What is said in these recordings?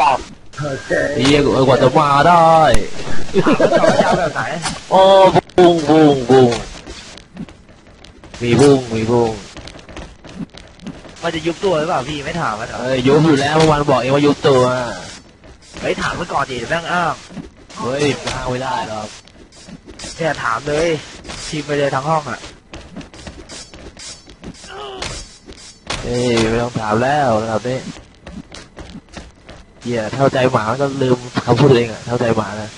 อะไรจับโอเคเฮียกูเออกว่าจะมาได้ถามว่าจะเอาแบบไหนโอ้บุ้งบุ้งบุ้งมีบุ้งมีบุ้งมันจะยุบตัวหรือเปล่าพี่ไม่ถามมันเหรอเอ้ยยุบอยู่แล้วเมื่อวานบอกเองว่ายุบตัวเฮ้ยถามมันก่อนดิเดี๋ยวแม่งอ้างเฮ้ยอ้างไม่ได้หรอกเนี่ยถามเลยทีมไปเลยทั้งห้องอะเฮ้ยไม่ต้องถามแล้วนะครับนี่ เฮียเท่าใจหมาก็ลืมคำพูดตัวเองอะเท่าใจหมานะ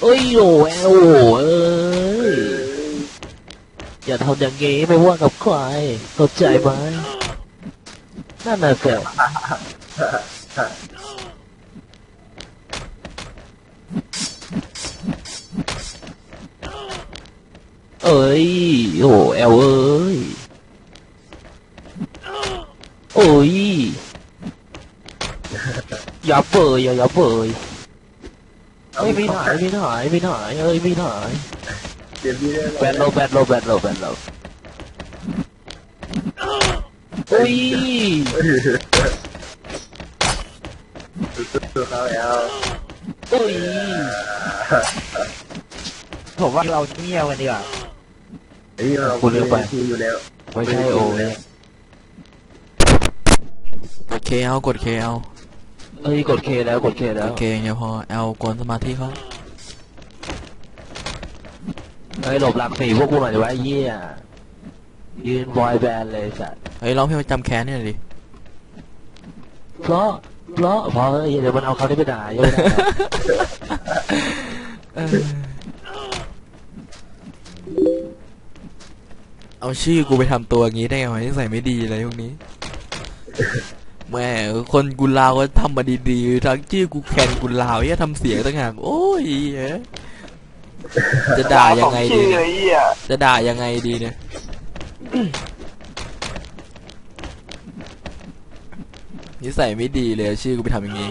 เอ้ยโอ้แอลโอเอ้ยอย่าทำอย่างงี้ไม่ว่ากับใครเข้าใจไหมนั่นน่ะเสียเอ้ยโอ้แอลเอ้ยโอ้ย อย่าเปิดอย่าอย่าเปิดเอ้ยไม่ถ่ายไม่ถ่ายไม่ถ่ายเอ้ยไม่ถ่ายเดี๋ยวพี่ได้แบนโลแบนโลแบนโลแบนโลโอ้ยตัวเขาแล้วโอ้ยผมว่าเราเงียบกันดีกว่าไอ้เราคุณเลือกไปทีอยู่แล้วไม่ใช่โอ้ยกดเคเอากดเคเอา เอ้ยกดเคแล้วกดเคแล้กวดเคอย่างเดียวพอเอากวนสมาธิเขาเฮ้ยหลบหลักสี่พวกกูหน่อยดิวะไอ้เหี้ยยืนบอยแบนด์เลยสัตว์เฮ้ยร้องเพลงประจำแค้นเนี่ยดิเพราะเพราะเพราะเอ้ยเดี๋ยวมันเอาเขาได้ไปด่าเยอะไม่ได้หรอกเออเอาชื่อกูไปทำตัวอย่างงี้ได้ไงวะนิสัยไม่ดีเลยพวกนี้ แหม่คนกุลาวก็ทำมาดีๆ ทั้งชื่อกูแคนกุลาวเนี่ยทำเสียงต่างหากโอ้ยเอ้ยจะด่ายังไงดีเนี่ยจะด่ายังไงดีเนี่ยนิสัยไม่ดีเลยชื่อกูไปทำอย่างงี้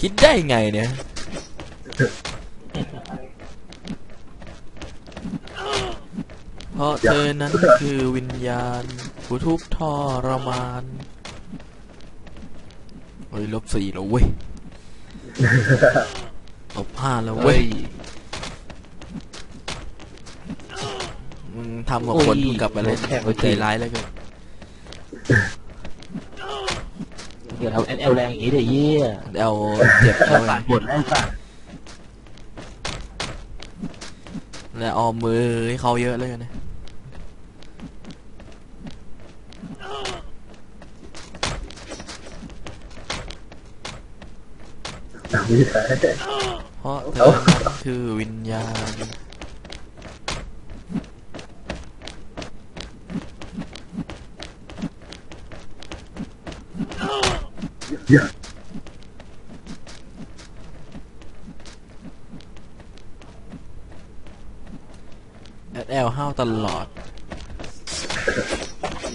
คิดได้ไงเนี่ยเพราะเธอนั้นคือวิญญาณผู้ทุกข์ทรมาน เฮ้ยลบสี่แล้วเว้ยลบห้าแล้วเว้เว้ยยมึงทำกับคนโอ้ยมึงกลับมาเล่นแข่งใจจริงร้ายแล้วเกินอย่าทำเอลแรงอย่างนี้เดี๋ยวเยี่ยเอาเจ็บแค่แล้วปาดบทแล้วสัตว์แล้วเอามือให้เขาเยอะเลยนะ ตามพี่ชายเพราะเธอนั้นคือวิญญาณเยอะแอดแอลห้าวตลอด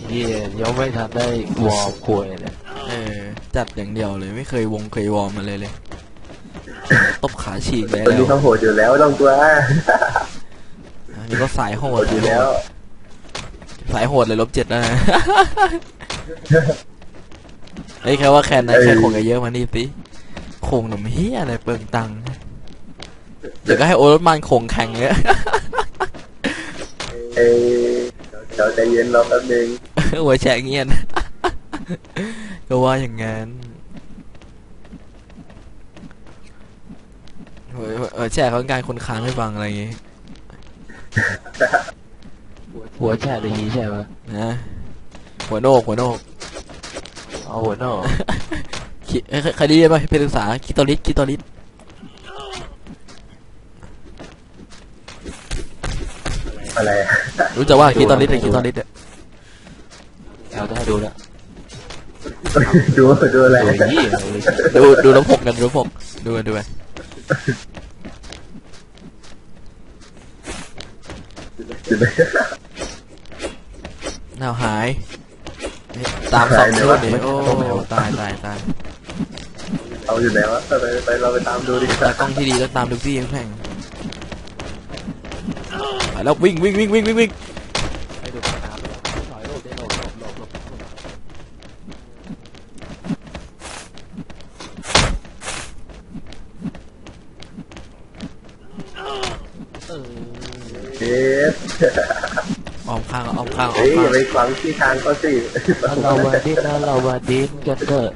เยี่ยยังไม่ทันได้วอร์มควยเลย เออ จัดอย่างเดียวเลย ไม่เคยวงเคยวอร์มมาเลยเลยต บขาฉีกได้คนแล้นี้วต้องโหดอยู่แล้วต้องกลัวอันนี้ก็สายโหโหดดอยู่แล้ว สายโหดเลยลบเจ็ดแล้วนะเฮ้ยแค่ว่าแคนนั้นแค่คงจะเยอะมานี่สิคงหนุ่มเฮียอะไรเปลืองตังค์เดี๋ยวก็ให้โอรสมันคงแข่งเนี่ยเอ้ยเดี๋ยวใจเย็นรอแป๊บนึงหัวแฉะเงียนก็ว่าอย่างงั้น หัวหัวแฉะเขาต้องการคนค้านไม่ฟังอะไรอย่างงี้หัวแฉะอย่างนี้ใช่ไหมนะหัวโนกหัวโนกเอาหัวโน่คิเอ้ยเคยเคยได้ยินป่ะเพลงศึกษาคิโตริสคิโตริสอะไรอะรู้จักว่าคิโตริสอะคิโตริสอะแอลจะให้ดูแล้วดูดูอะไรตัวยี่เลยดูดูลำพกกันดูลำพกดูกันดูไป หนาวหายเฮ้ยตามสองชุดดิโอ้ตายตายตายเอาอยู่ไหนวะไปไปเราไปตามดูดีกว่าตากล้องที่ดีต้องตามทุกที่แข่งไปแล้ววิ่งวิ่งวิ่งวิ่งวิ่งวิ่ง ไปดูสนามถอยลูก เอ๊ะ ออมข้างออมข้างออเฮ้มยอย่าข้างไปฟังที่ทางเขาสิเรามาดิ้นนะเรามาดิ้นกันเถอะ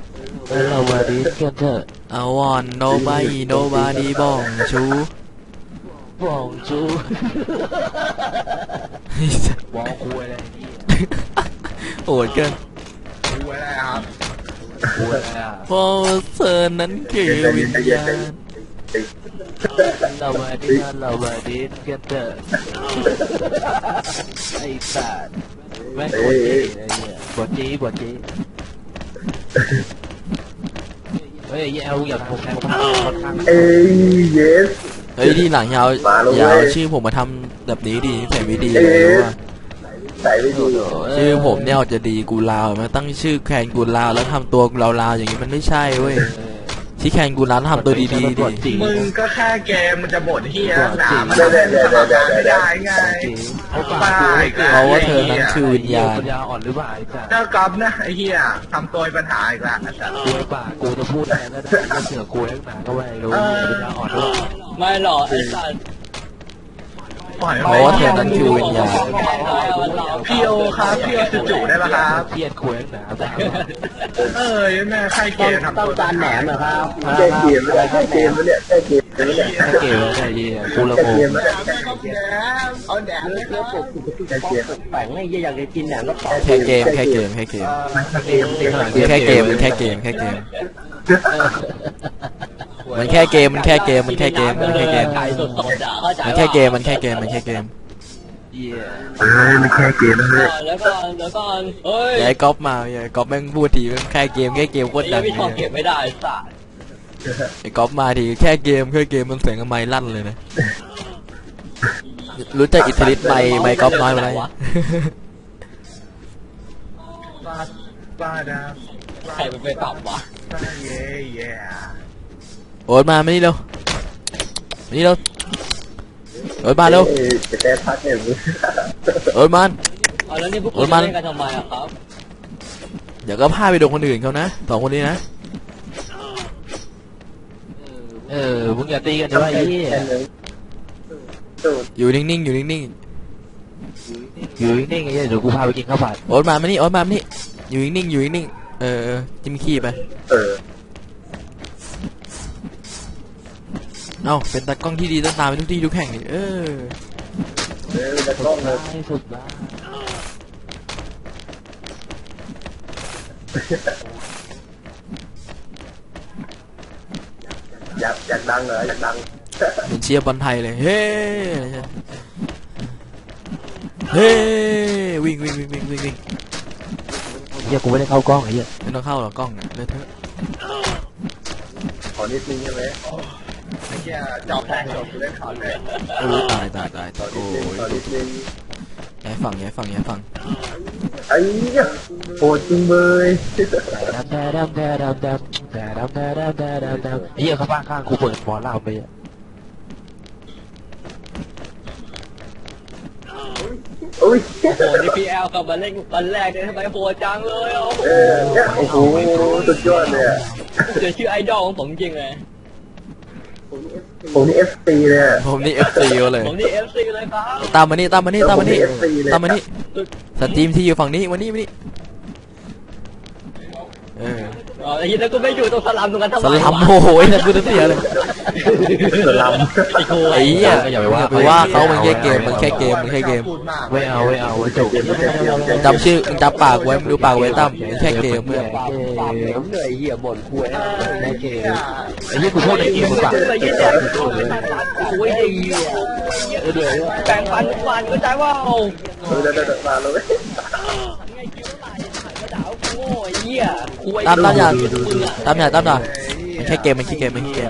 เรามาดิ้นกันเถอะ I want nobody nobody บ้องชูบองจูบองคุยอะไรนี่โหดเกินคุยอะไรครับคุยอะไรอะเพราะว่าเธอนั้นคือวิญญาณ เรามาดิเรามาดิกันเถอะไอ้สัตว์แม่งกดจีไอ้เหี้ยกดจีกดจีเฮ้ยเอาอย่าทำแข่งพังค่อนข้างเอ้ย yes เฮ้ยที่หลังยาวมาแล้วเว้ยยาวชื่อผมมาทำแบบนี้ดีใส่ไม่ดีเลยว่าใส่ไม่ดีชื่อผมเนี่ยอาจะดีกูลาวมาตั้งชื่อแคนกูลาวแล้วทำตัวลาวลาวๆอย่างนี้มันไม่ใช่เว้ย ที่แคนกูลาวต้องทำตัวดีๆดีมึงก็แค่เกมมันจะบ่นที่หนามันจะเป็นสมการไม่ได้ไงเขาปาบ้าอีกเพราะว่าเธอนั้นคือวิญเหี้ยญาณปัญญาอ่อนหรือเปล่าไอ้สัตว์เจ้ากอฟนะไอ้เหี้ยทำตัวเป็นปัญหาอีกแล้วไอ้สัสกูไอ้ป่ากูจะพูดอะไรแล้วนะก็เสือกกูตั้งนานก็ไม่รู้ปัญญาอ่อนหรือเปล่าไม่หรอกไอ้สัตว์ ปล่อยเพราะว่าเธอนั้นคือวิญญาณพี่โอครับพี่โอจู่ๆได้ปะครับเครียดคุยตั้งนานแต่เอ้ยแม่ใครเกมทำตัวการแหนมเหรอครับแค่เกมไม่ได้แค่เกมแล้วเนี่ยแค่เกมแล้วเนี่ยแค่เกมแล้วไอ้เหี้ยกูละแค่โมเกมแล้วเนี่ยเอาแหนมเลือกปลูกแค่เกมแป่งให้อยากจะกินแหนมก็ปอกแค่เกมแค่เกมแค่เกมแค่เกมมันแค่เกมมันแค่เกมแค่เกม มันแค่เกมมันแค่เกมมันแค่เกมมันแค่เกมไก่สดๆอะเข้าใจมันแค่เกมมันแค่เกมมันแค่เกมเหี้ยเอ้ยมันแค่เกมแล้วเนี่ยแล้วก็แล้วก็เฮ้ยอย่าให้ก๊อฟมาอย่าให้ก๊อฟแม่งพูดทีแม่งแค่เกมแค่เกมโคตรยัดังงไม่ทองเก็บไม่ได้สัตว์ไอ้ก๊อฟมาทีแค่เกมแค่เกมมันเสียงไม้ลั่นเลยนะรู้จักอิทธิฤทธิ์ไมค์ไมค์ก๊อฟน้อยมาแล้วบ้าบ้าดาใครมันไปปรับวะ บ้าเย่เย่ โอ๊ตมาไม่นี่เร็วมานี่เร็วโอ๊ตมาเร็วอ้ยจะแต่พักเนี่ยมึงโอ๊ตมาเอาแล้วนี่พวกโอ้คุณยมันเล่นกันทำไมอะครับเดี๋ยวก็พาไปโดนคนอื่นเขานะสองคนนี้นะเออมึงอย่าตีกันด้วยไอ้เหี้ยสูตรอยู่นิ่งๆอยู่นิ่งอยู่นิ่งๆไอ้เหี้ยเดี๋ยวกูพาไปกินข้าวผัดๆโอ๊ตมามานี่โอ๊ตมามานี่อยู่นิ่งๆอยู่นิ่งๆเออเออจิ้มขี้ไป เออ เอ้าเป็นตากล้องที่ดีต้องตามไปทุกที่ทุกแห่งดิเออเออจะต้องเลยให้สุดบ้าอยากอยากดังเหรออยากดังเหมือนเชียร์บอลไทยเลย เฮ้เฮ้วิ่งวิ่งวิ่งวิ่งวิ่งวิ่งเหี้ยกูไม่ได้เข้ากล้องไอ้เหี้ยไม่ต้องเข้าหรอกกล้องเนี่ยเลยเถอะขอนิดนึงใช่ไหมไอ้เหี้ยจอบแพงจบกูเล่นขอเลยโอ้ยตายตายตายขอโอ้นิดนึงขอยนิดนึงย้ายฝั่งย้ายฝั่งย้ายฝั่งไอ้เนี่ยโหดจริงเลยแต่ดำแต่ดำแต่ดำแต่ดำแต่ดำแต่ดำแต่ดำไอ้เหี้ยข้างข้างๆกูเปิดหมอลำไปอะอุ้ยโอ้โหนี่พีแอลกลับมาเล่นวันแรกเลยทำไมโหดจังเลยอะโอ้โหเออเนี่ยโอ้โหสุดยอดเลยอะเจอชื่อไอดอลของผมจริงเลย ผมนี่เอฟซีเลยอะผมนี่เอฟซีเลยผมนี่เอฟซีเลยครับตามมานี่ตามมานี่ตามมานี่ผม FC เลยตามมานี่สตรีมที่อยู่ฝั่งนี้มานี่มานี่เอออ๋อไอ้เหี้ยแล้วก็ไม่อยู่ตรงสลัมตรงกันทำไมสวะลัมโอ้โหไอ้นั่นกูจะเสียเลย สลัมไอ้เหี้ยอย่าไปว่าเขามันแค่เกมมันแค่เกมมันแค่เกมพูดมากไม่เอาไม่เอาไว้จบเกมไม่ใช่เกมมึงจำชื่อมึงจำปากไว้มึงดูปากไว้ตั้มมันแค่เกมเพื่อนปากปากเหลวเหนื่อยเหี้ยบ่นคุยในเกมไอ้เหี้ยกูพูดในเกมมึงปากไอ้เหี้ยแดกโอ้ยไอ้เหี้ยเดือดแบ่งปันทุกวันเข้าใจว่าโอ้เออเดี๋ยวเดี๋ยวมาเลยไงคิวไหลถ่ายกระดาวโง่ไอ้เหี้ยคุยตั้มตั้มอย่าตั้มอย่าตั้มอย่ามันแค่เกมมันแค่เกมมันแค่เกม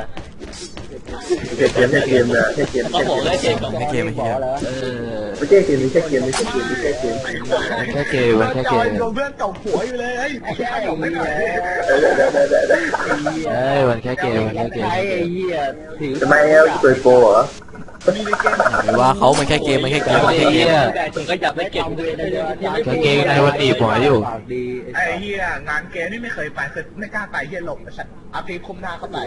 แค่เกมแค่เกมนะแค่เกมก็แค่บอกเกมได้เก่งกับไม่เกมไม่เกมเออไม่ใช่เกมไม่ใช่เกมไม่ใช่เกมไม่ใช่เกมแค่เกมมันแค่เกมโดนเพื่อนตบหัวอยู่เลยไอ้แค่ตบไม่หน่อยเออเอ้ยมันแค่เกมมันแค่เกมไอ้เหี้ยถือทำไมเอาเปิดโปรเหรอ มีในเกมอย่าไปว่าเขามันแค่เกมมันแค่เกมมันแค่เกมแต่ถึงก็จับได้เก็บด้วยนะกางเกงในวันดีหมออยู่ไอ้เฮียงานเกมนี่ไม่เคยไปเคยไม่กล้าไปเฮียหลบไอ้สัตว์เอาตีคุมหน้าเข้าไป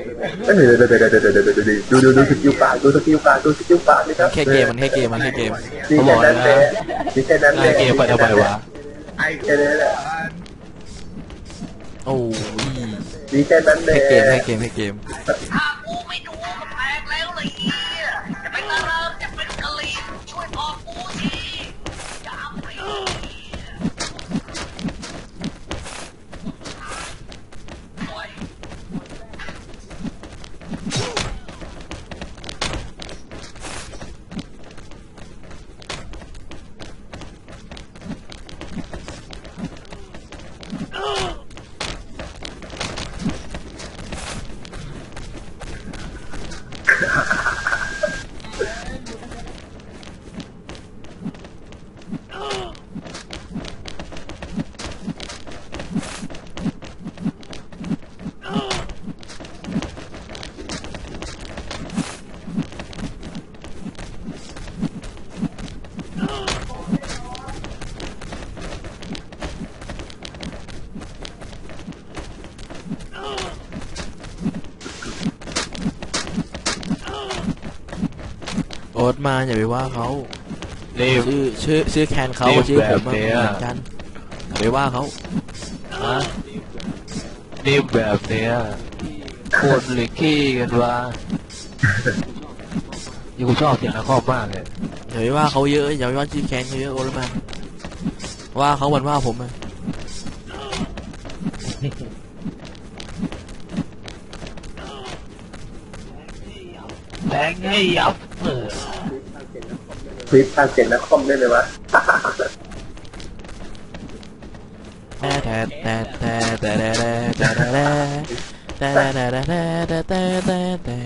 เอ้ยเดี๋ยวเดี๋ยวเดี๋ยวเดี๋ยวเดี๋ยวเดี๋ยวดูดูดูสกิลปากดูสกิลปากดูสกิลปากนี่ครับแค่เกมมันแค่เกมมันแค่เกมนี่แค่นั้นแหละนี่แค่นั้นแหละเกมไปทำไมวะไอ้แค่นั้นแหละโอ้ยนี่แค่นั้นแหละแค่เกมแค่เกมแค่เกมโอ๊ต มาอย่าไปว่าเขานี่ชื่อชื่อชื่อแคนเขานี่ชื่อผมแบบอะเนี้ย เหมือนกันอย่าไปว่าเขาฮะนี่แบบเนี้ยคนหรือขี้กันวะนี่กูชอบเสียงนักคอมมากเลยอย่าไปว่าเขาเยอะอย่าไปว่าชื่อแคนเขาเยอะโอ๊ตมาว่าเขาเหมือนว่าผมอะแทงให้ยับเออ คลิปทางเสียงนักคอมได้เลยวะแต่แต่แต่แต่แต่แต่แต่แต่แต่แต่แต่แต่แต่แต่แต่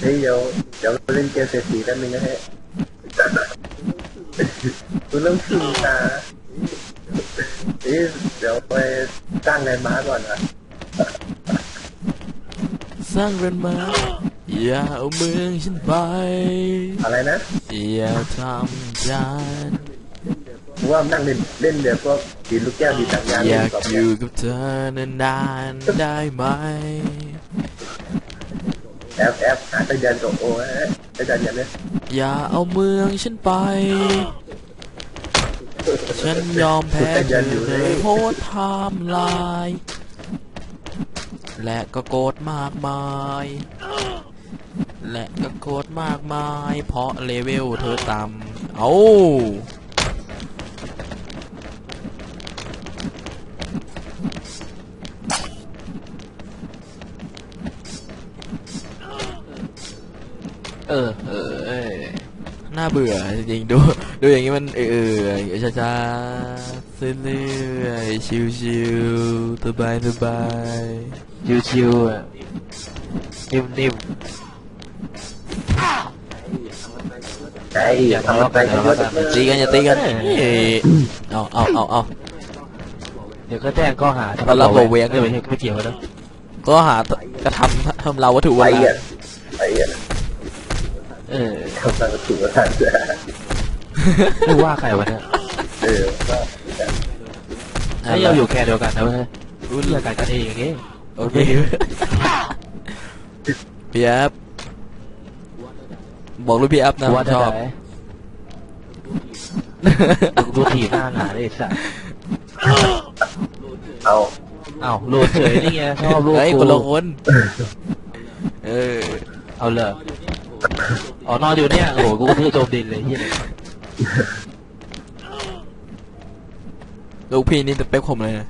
เฮ้ยเดี๋ยว เดี๋ยวเล่นเกมเศรษฐีแป๊บนึงนะฮะคุณต้องชิมตาเฮ้ยเดี๋ยวไปสร้างแลนด์มาร์กก่อนนะสร้างเรือนมาอย่าเอาเมืองฉันไป อะไรนะอย่าทำจานผมว่านั่งเล่นเล่นเดี๋ยวพวกดีดลูกแก้วดีดตังยางอเล่ยานกกับอยู่กับเธอนานๆได้ไหม แอปแอปหาตะยันกับโอ้ฮะตะยันยันเนี่ยอย่าเอาเมืองฉันไป ฉันยอมแพ้เธอเลยโหดไทำลายและก็โกรธมากมาย และก็โกรธมากมาย เพราะเลเวลเธอต่ำเอาเเออ เออน่าเบื่อจริงๆดู ดูอย่างนี้มันเออเออช้าๆเรื่อยๆชิวๆสบายสบายชิวๆอะนิ่มใช่ๆอย่าทะเลาะกันอย่าทะเลาะกันๆตีกันอย่าตีกันเอ้ยเอาเอาเอาเอาเดี๋ยวก็แจ้งข้อหาเรารับตัวเวงไม่ไม่เกี่ยวกันนะก็หากระทำทำเราวัตถุไปวันอะไปอะ เออทำตามถูกแล้วท่านไม่ว่าใครวะเนี่ยเออก็ให้เราอยู่แค่เดียวกันนะเว้ยรู้เลืเรื่ออกงกันกันเองอย่างงี้โอเคพี่แอฟบอกลูกพี่แอฟนะว่าชอบได้ดูถีบหน้าหนาเลยไอ้สัสเอาเอ้าลูกเฉยนี่ไงชอบลูกเฮ้ยกูคนละคนเออเอาเลย อ๋อนอนอยู่เนี่ย โอ้โห กูก็เพื่อโจมดินเลยเฮียลูกพี่นี่จะเป๊กผมเลยนะ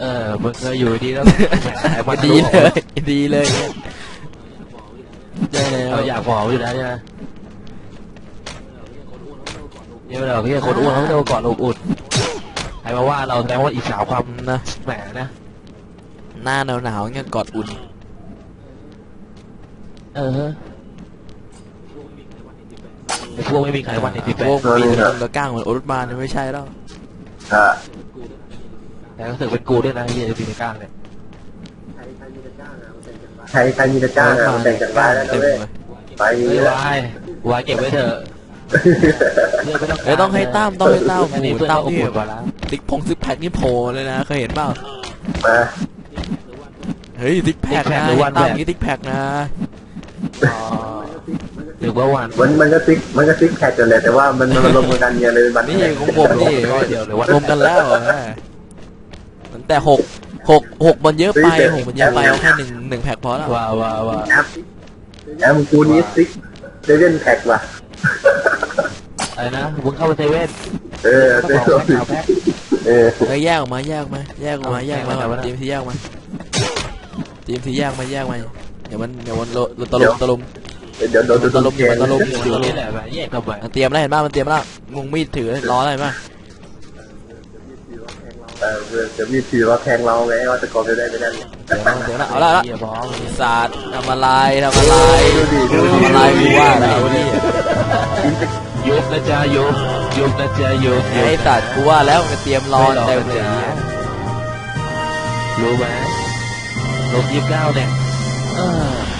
เออมึงเคยอยู่ดีแล้วไอ้มันดีเลยดีเลยได้แล้วเราอยากบอกอยู่แล้วใช่ไหมเนี่ยเราพี่คนอ้วนเขาจะมากอดอบอุ่นใครมาว่าเราแสดงว่าอีสาวความนะแหมนะ หน้าหนาวๆเงี้ยกอดอุ่น เออไอ้พวกไม่มีใครวันในสิบแปพวดกมีแต่กระก้างเหมือนโอรสมานไม่ใช่แล้วอะแต่ก็รู้สึกเป็นกูด้วยนะเฮียจะปีในกลางเลยใครใครมีตะจ้างอะมันแบ่งจากบ้านแล้วนะเต็มเว้ยเลยไปเฮ้นี่ยแหละวายวายเก็บไว้เถอะเลือกไม่ต้องเอ้ยต้องให้ตั้มต้องให้ตั้มอันนี้หมูเพื่อนตั้มเรานี่อบอุ่นกว่าแล้วซิกพงซิกแพคนี่โผล่เลยนะเคยเห็นเปล่ามาเฮ้ยซิกแพคนะหรือวันตั้มแบบนี่ซิกแพคนะอ๋อ หรือว่าวันมันมันก็ซิกมันก็ซิกแพคกันเลยแต่ว่ามันมันรวมกันเนี่ยเลยมันนี่ของผมนี่เดียวหรือวันรวมกันแล้วเหรอแม่แต่หกหกหกมันเยอะไปหกมันเยอะไปเอาแค่หนึ่งหนึ่งแพ็คพอแล้วว้าวว้าวว้าวแอปแอปกูนี้ซิกเซเว่นแพคว่ะอะไรนะมึงเข้าไปเซเว่นเออก็เซบอกเว่แพ็คนเอาแพ็คเออเฮ้ยแยกออกมาแยกออกมาแยกออกมาเอาแยกออกมาแยกมาทีมที่แยกมาทีมที่แยกมาแยกมาเดี๋ยวมันเดี๋ยวมันโลตะลุมตะลุมเดี๋ยวโดนโดนตลบอยู่ตลบอยู่นี่แหละแบบแยกทำไมมันเตรียมแล้วเห็นป่ะมันเตรียมแล้วงงมีดถือล้ออะไรป่ะเออเดี๋ยวมีถือว่าแทงเราไงว่าตะกอนจะได้ไม่ได้เดี๋ยวนะเดี๋ยวนะเอาละเอาละเหี้ยบอสศาสตร์ทำอะไรทำอะไรดูดิดูดิทำอะไรกูว่าแล้วนี่ยุบนะจ๊ะยุบยุบนะจ๊ะยุบไอ้สัตว์กูว่าแล้วมันเตรียมรอเต็มเลยรู้ไหมลบยี่สิบเก้าเนี่ย เออ